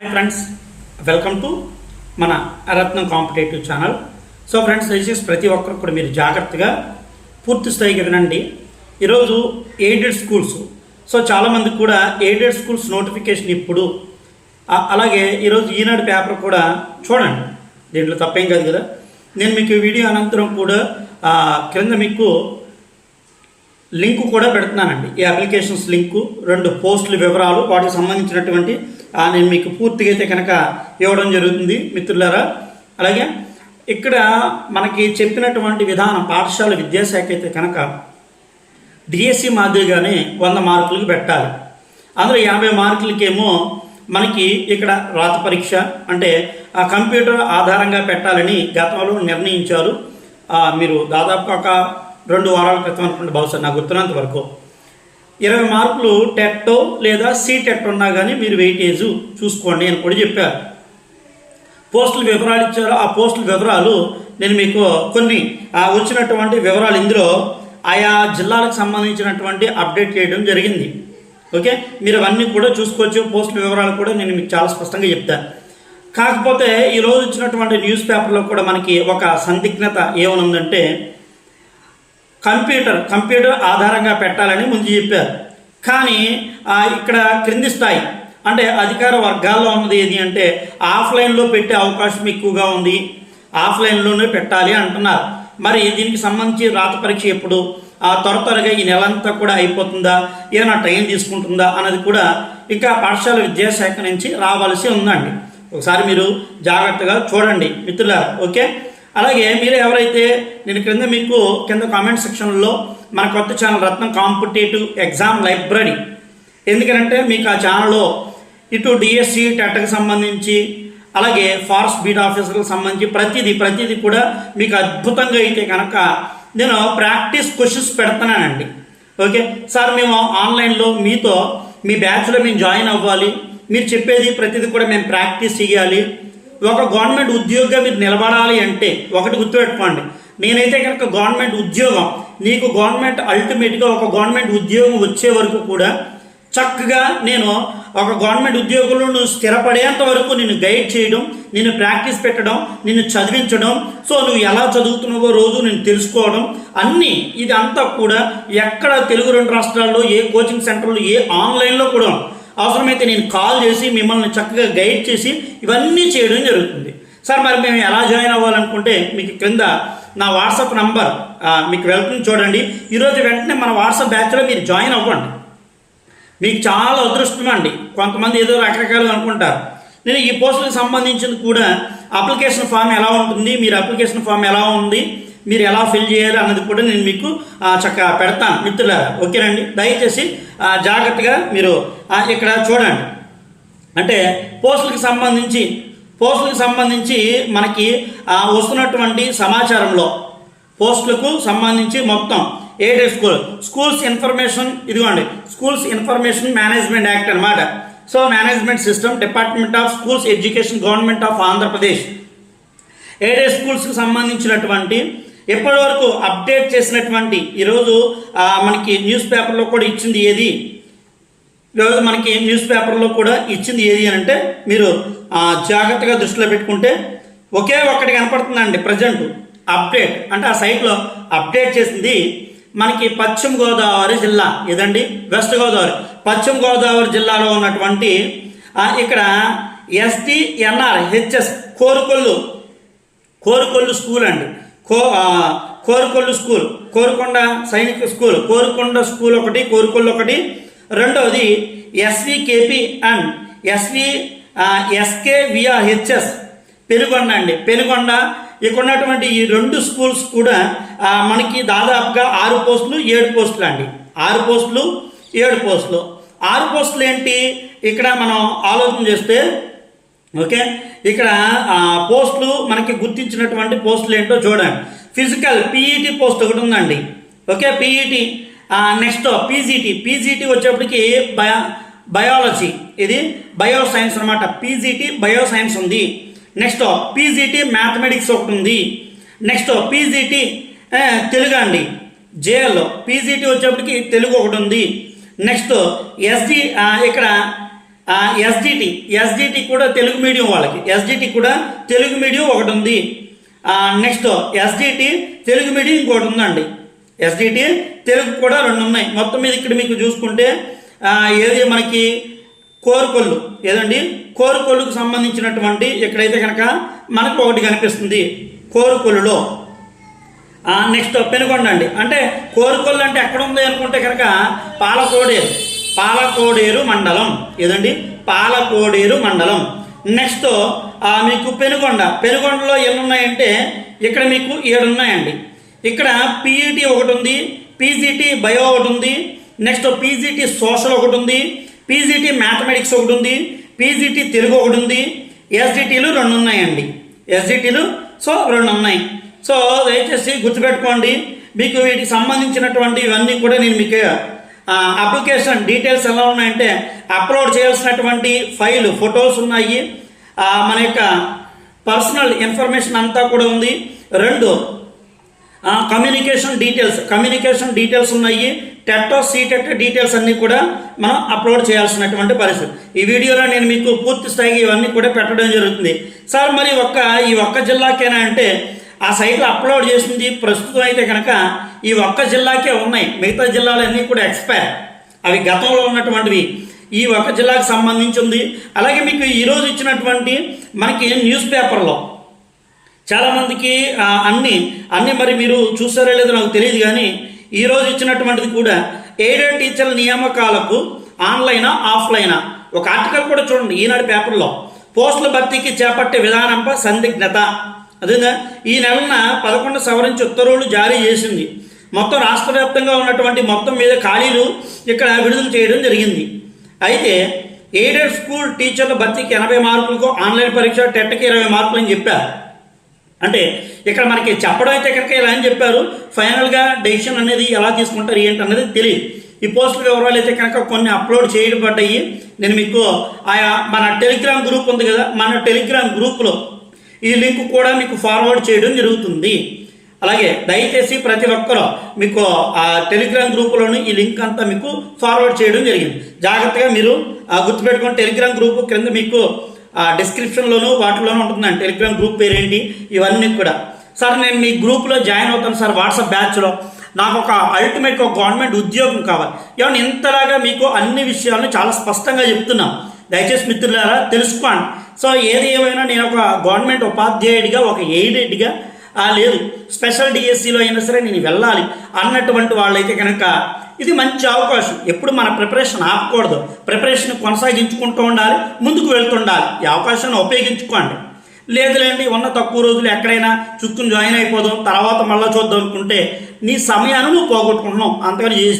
Friends welcome to మన Ratnam competitive channel so friends దయచేసి ప్రతి ఒక్కరు కూడా మీరు జాగ్రత్తగా పూర్తి స్థాయికి వినండి. ఈరోజు ఎయిడెడ్ స్కూల్స్ సో చాలామంది కూడా ఎయిడెడ్ స్కూల్స్ నోటిఫికేషన్ ఇప్పుడు. అలాగే ఈరోజు ఈనాడు పేపర్ కూడా చూడండి. దీంట్లో తప్పేం కాదు కదా. నేను మీకు వీడియో అనంతరం కూడా క్రింద మీకు లింక్ కూడా పెడుతున్నానండి. ఈ అప్లికేషన్స్ లింకు రెండు పోస్టుల వివరాలు వాటికి సంబంధించినటువంటి నేను మీకు పూర్తిగా అయితే కనుక ఇవ్వడం జరుగుతుంది మిత్రులారా. అలాగే ఇక్కడ మనకి చెప్పినటువంటి విధానం పాఠశాల విద్యాశాఖ అయితే కనుక డిఎస్సి మాదిరిగానే వంద మార్కులకు పెట్టాలి. అందులో యాభై మార్కులకేమో మనకి ఇక్కడ రాత పరీక్ష అంటే ఆ కంప్యూటర్ ఆధారంగా పెట్టాలని గతంలో నిర్ణయించారు. మీరు దాదాపు ఒక రెండు వారాల క్రితం అనుకుంటే బహుశా నాకు గుర్తున్నంత వరకు. ఇరవై మార్కులు టెట్టో లేదా సి టెట్ ఉన్నా కానీ మీరు వెయిటేజ్ చూసుకోండి అని కూడా చెప్పారు. పోస్టుల వివరాలు ఇచ్చారు. ఆ పోస్టుల వివరాలు నేను మీకు కొన్ని ఆ, వచ్చినటువంటి వివరాలు ఇందులో ఆయా జిల్లాలకు సంబంధించినటువంటి అప్డేట్ చేయడం జరిగింది. ఓకే? మీరు అవన్నీ కూడా చూసుకోవచ్చు. పోస్టుల వివరాలు కూడా నేను మీకు చాలా స్పష్టంగా చెప్తాను. కాకపోతే ఈ రోజు వచ్చినటువంటి న్యూస్ పేపర్లో కూడా మనకి ఒక సందిగ్ధత ఏమనుందంటే కంప్యూటర్ కంప్యూటర్ ఆధారంగా పెట్టాలని ముందు చెప్పారు. కానీ ఇక్కడ క్రింది స్థాయి అంటే అధికార వర్గాల్లో ఉన్నది ఏది అంటే ఆఫ్లైన్లో పెట్టే అవకాశం ఎక్కువగా ఉంది. ఆఫ్లైన్లోనే పెట్టాలి అంటున్నారు. మరి దీనికి సంబంధించి రాత పరీక్ష ఎప్పుడు? ఆ త్వర త్వరగా ఈ నెలంతా కూడా అయిపోతుందా? ఏమైనా టైం తీసుకుంటుందా? అన్నది కూడా ఇంకా పాఠశాల విద్యాశాఖ నుంచి రావాల్సి ఉందండి. ఒకసారి మీరు జాగ్రత్తగా చూడండి మిత్రులారా ఓకే? అలాగే మీరు ఎవరైతే నేను క్రింద మీకు కింద కామెంట్ సెక్షన్లో మన కొత్త channel Ratnam competitive exam library ఎందుకంటే మీకు ఆ ఛానల్లో ఇటు డిఎస్సి టెట్కి సంబంధించి అలాగే ఫారెస్ట్ బీట్ ఆఫీసర్లకు సంబంధించి ప్రతిదీ ప్రతిదీ కూడా మీకు అద్భుతంగా అయితే కనుక నేను ప్రాక్టీస్ క్వశ్చన్స్ పెడుతున్నానండి. ఓకే? సార్ మేము ఆన్లైన్లో మీతో మీ బ్యాచ్లో మేము జాయిన్ అవ్వాలి. మీరు చెప్పేది ప్రతిదీ కూడా మేము ప్రాక్టీస్ చేయాలి. ఒక గవర్నమెంట్ ఉద్యోగిగా మీరు నిలబడాలి అంటే ఒకటి గుర్తుపెట్టుకోండి. నేనైతే కనుక గవర్నమెంట్ ఉద్యోగం నీకు గవర్నమెంట్ అల్టిమేట్గా ఒక గవర్నమెంట్ ఉద్యోగం వచ్చే వరకు కూడా చక్కగా నేను ఒక గవర్నమెంట్ ఉద్యోగంలో నువ్వు స్థిరపడేంత వరకు నేను గైడ్ చేయడం నేను ప్రాక్టీస్ పెట్టడం నిన్ను చదివించడం సో నువ్వు ఎలా చదువుతున్నావో రోజు నేను తెలుసుకోవడం అన్నీ ఇది అంతా కూడా ఎక్కడ తెలుగు రెండు రాష్ట్రాల్లో ఏ కోచింగ్ సెంటర్లో ఏ ఆన్లైన్లో కూడా అవసరమైతే నేను కాల్ చేసి మిమ్మల్ని చక్కగా గైడ్ చేసి ఇవన్నీ చేయడం జరుగుతుంది. సార్ మరి మేము ఎలా జాయిన్ అవ్వాలనుకుంటే మీకు క్రింద నా వాట్సాప్ నంబర్ మీకు వెళ్తుంది చూడండి. ఈరోజు వెంటనే మన వాట్సాప్ బ్యాచ్లో మీరు జాయిన్ అవ్వండి. మీకు చాలా అదృష్టం అండి. కొంతమంది ఏదో రకరకాలు అనుకుంటారు. నేను ఈ పోస్టులకు సంబంధించింది కూడా అప్లికేషన్ ఫామ్ ఎలా ఉంటుంది మీరు అప్లికేషన్ ఫామ్ ఎలా ఉంది మీరు ఎలా ఫిల్ చేయాలి అన్నది కూడా నేను మీకు చక్కగా పెడతాను. మిత్రులారా ఓకేనండి? దయచేసి జాగ్రత్తగా మీరు ఇక్కడ చూడండి. అంటే పోస్టులకు సంబంధించి పోస్టులకు సంబంధించి మనకి వస్తున్నటువంటి సమాచారంలో పోస్టులకు సంబంధించి మొత్తం ఎయిడెడ్ స్కూల్ స్కూల్స్ ఇన్ఫర్మేషన్ ఇదిగోండి స్కూల్స్ ఇన్ఫర్మేషన్ మేనేజ్మెంట్ యాక్ట్ అన్నమాట. So management system department of schools education government of Andhra Pradesh. ఏడే స్కూల్స్కి సంబంధించినటువంటి ఇప్పటి వరకు అప్డేట్ చేసినటువంటి ఈరోజు మనకి న్యూస్ పేపర్లో కూడా ఇచ్చింది ఏది? ఈరోజు మనకి న్యూస్ పేపర్లో కూడా ఇచ్చింది ఏది అని అంటే మీరు జాగ్రత్తగా దృష్టిలో పెట్టుకుంటే ఒకే ఒక్కటి కనపడుతుందండి ప్రజెంట్ అప్డేట్. అంటే ఆ సైట్లో అప్డేట్ చేసింది మనకి పశ్చిమ గోదావరి జిల్లా. ఇదండి వెస్ట్ గోదావరి. పశ్చిమ గోదావరి జిల్లాలో ఉన్నటువంటి ఇక్కడ ST NR HS Korukollu Korukollu school అండి. కో కోరుకొల్లు స్కూల్ కోరుకొండ సైనిక స్కూల్ కోరుకొండ స్కూల్ ఒకటి కోరుకొల్లు ఒకటి. రెండవది SVKP and SV SKVRHS. Penugonda అండి. పెనుగొండ ఇక్కడ ఉన్నటువంటి ఈ రెండు స్కూల్స్ కూడా మనకి దాదాపుగా ఆరు పోస్టులు ఏడు పోస్టులు అండి. ఆరు పోస్టులు ఏడు పోస్టులు. ఆరు పోస్టులు ఏంటి? ఇక్కడ మనం ఆలోచన చేస్తే ఓకే? ఇక్కడ ఆ, పోస్టులు మనకి గుర్తించినటువంటి పోస్టులు ఏంటో చూడండి. ఫిజికల్ పీఈటీ పోస్ట్ ఒకటి ఉందండి. Okay PET next PGT PGT వచ్చేప్పటికి బయో బయాలజీ ఇది బయో సైన్స్ అనమాట పీజీటీ బయో సైన్స్ ఉంది. నెక్స్ట్ పీజీటీ మ్యాథమెటిక్స్ ఒకటి ఉంది. నెక్స్ట్ పీజీటీ తెలుగు అండి. జేఎల్ పీజీటీ వచ్చేప్పటికి తెలుగు ఒకటి ఉంది. నెక్స్ట్ ఎస్డి ఇక్కడ ఎస్జిటి ఎస్జిటి కూడా తెలుగు మీడియం వాళ్ళకి. ఎస్జిటి కూడా తెలుగు మీడియం ఒకటి ఉంది. నెక్స్ట్ ఎస్జిటి తెలుగు మీడియం ఇంకోటి ఉందండి. ఎస్జిటి తెలుగు కూడా రెండు ఉన్నాయి. మొత్తం మీద ఇక్కడ మీకు చూసుకుంటే ఏది మనకి కోరుకొల్లు ఏదండి? కోరుకొల్లుకు సంబంధించినటువంటి ఎక్కడైతే కనుక మనకు ఒకటి కనిపిస్తుంది. కోరుకొల్లులో. నెక్స్ట్ పెనుగొండ అండి అంటే కోరుకొల్లు అంటే ఎక్కడ ఉంది అనుకుంటే కనుక పాలకోడేది పాలకోడేరు మండలం. ఏదండి? పాలకోడేరు మండలం. నెక్స్ట్ మీకు పెనుగొండ. పెనుగొండలో ఎన్ని ఉన్నాయంటే ఇక్కడ మీకు ఏడు ఉన్నాయండి ఇక్కడ పీఈటీ ఒకటి ఉంది పీజీటీ బయో ఒకటి ఉంది నెక్స్ట్ పీజీటీ సోషల్ ఒకటి ఉంది పీజీటీ మ్యాథమెటిక్స్ ఒకటి ఉంది పీజీటీ తెలుగు ఒకటి ఉంది ఎస్డిటీలు రెండు ఉన్నాయండి ఎస్డిటీలు సో రెండు ఉన్నాయి సో దయచేసి గుర్తుపెట్టుకోండి. మీకు వీటికి సంబంధించినటువంటి ఇవన్నీ కూడా నేను మీకు అప్లికేషన్ డీటెయిల్స్ ఎలా ఉన్నాయంటే అప్లోడ్ చేయాల్సినటువంటి ఫైల్ ఫొటోస్ ఉన్నాయి. మన యొక్క పర్సనల్ ఇన్ఫర్మేషన్ అంతా కూడా ఉంది. రెండు కమ్యూనికేషన్ డీటెయిల్స్ కమ్యూనికేషన్ డీటెయిల్స్ ఉన్నాయి. టెట్టో సీటెట్ డీటెయిల్స్ అన్నీ కూడా మనం అప్లోడ్ చేయాల్సినటువంటి పరిస్థితి. ఈ వీడియోలో నేను మీకు పూర్తి స్థాయిగా ఇవన్నీ కూడా పెట్టడం జరుగుతుంది. సార్ మరి ఒక్క ఈ ఒక్క జిల్లాకేనా అంటే ఆ సైట్లు అప్లోడ్ చేసింది ప్రస్తుతం అయితే కనుక ఈ ఒక్క జిల్లాకే ఉన్నాయి. మిగతా జిల్లాలన్నీ కూడా ఎక్స్పైర్. అవి గతంలో ఉన్నటువంటివి. ఈ ఒక్క జిల్లాకు సంబంధించి ఉంది. అలాగే మీకు ఈరోజు ఇచ్చినటువంటి మనకి న్యూస్ పేపర్లో చాలామందికి అన్ని అన్ని మరి మీరు చూసారో లేదో నాకు తెలియదు కానీ ఈరోజు ఇచ్చినటువంటిది కూడా ఎయిడెడ్ టీచర్ల నియామకాలకు ఆన్లైనా ఆఫ్లైనా. ఒక ఆర్టికల్ కూడా చూడండి ఈనాడు పేపర్లో. పోస్టుల భర్తీకి చేపట్టే విధానంపై సందిగ్ధత. అదేనా ఈ నెలన పదకొండు సవరించి ఉత్తర్వులు జారీ చేసింది. మొత్తం రాష్ట్ర వ్యాప్తంగా ఉన్నటువంటి మొత్తం మీద ఖాళీలు ఇక్కడ విడుదల చేయడం జరిగింది. అయితే ఎయిడెడ్ స్కూల్ టీచర్ల భర్తీకి ఎనభై మార్కులకు ఆన్లైన్ పరీక్ష టెట్కి ఇరవై మార్కులు అని చెప్పారు. అంటే ఇక్కడ మనకి చెప్పడం అయితే కనుక ఇలా అని చెప్పారు. ఫైనల్గా డెసిషన్ అనేది ఎలా తీసుకుంటారు ఏంటి అనేది తెలియదు. ఈ పోస్టుల వివరాలు అయితే కనుక కొన్ని అప్లోడ్ చేయడం పడ్డాయి నేను మీకు ఆయా మన టెలిగ్రామ్ గ్రూప్ ఉంది కదా మన టెలిగ్రామ్ గ్రూప్లో ఈ లింక్ కూడా మీకు ఫార్వర్డ్ చేయడం జరుగుతుంది. అలాగే దయచేసి ప్రతి ఒక్కరూ మీకు ఆ టెలిగ్రామ్ గ్రూపులోని ఈ లింక్ అంతా మీకు ఫార్వర్డ్ చేయడం జరిగింది. జాగ్రత్తగా మీరు గుర్తుపెట్టుకుని టెలిగ్రామ్ గ్రూప్ క్రింద మీకు డిస్క్రిప్షన్లోను వాటిలోనూ ఉంటుందండి. టెలిగ్రామ్ గ్రూప్ పేరేంటి? ఇవన్నీ కూడా. సార్ నేను మీ గ్రూప్లో జాయిన్ అవుతాను సార్ వాట్సాప్ బ్యాచ్లో. నాకు ఒక అల్టిమేట్ ఒక గవర్నమెంట్ ఉద్యోగం కావాలి. ఏమన్నా ఇంతలాగా మీకు అన్ని విషయాలను చాలా స్పష్టంగా చెప్తున్నాం. దయచేసి మిత్రులారా తెలుసుకోండి. సో ఏది ఏమైనా నేను ఒక గవర్నమెంట్ ఉపాధ్యాయుడిగా ఒక ఎయిడెడ్గా ఆ లేదు స్పెషల్ డిఎస్సిలో అయినా సరే నేను వెళ్ళాలి అన్నటువంటి వాళ్ళైతే కనుక ఇది మంచి అవకాశం. ఎప్పుడు మన ప్రిపరేషన్ ఆపకూడదు. ప్రిపరేషన్ కొనసాగించుకుంటూ ఉండాలి ముందుకు వెళ్తుండాలి. ఈ అవకాశాన్ని ఉపయోగించుకోండి. లేదులేండి ఉన్న తక్కువ రోజులు ఎక్కడైనా చుక్కుని జాయిన్ అయిపోదాం తర్వాత మళ్ళీ చూద్దాం అనుకుంటే నీ సమయాన్ని నువ్వు పోగొట్టుకుంటున్నావు. అంతకని చేసి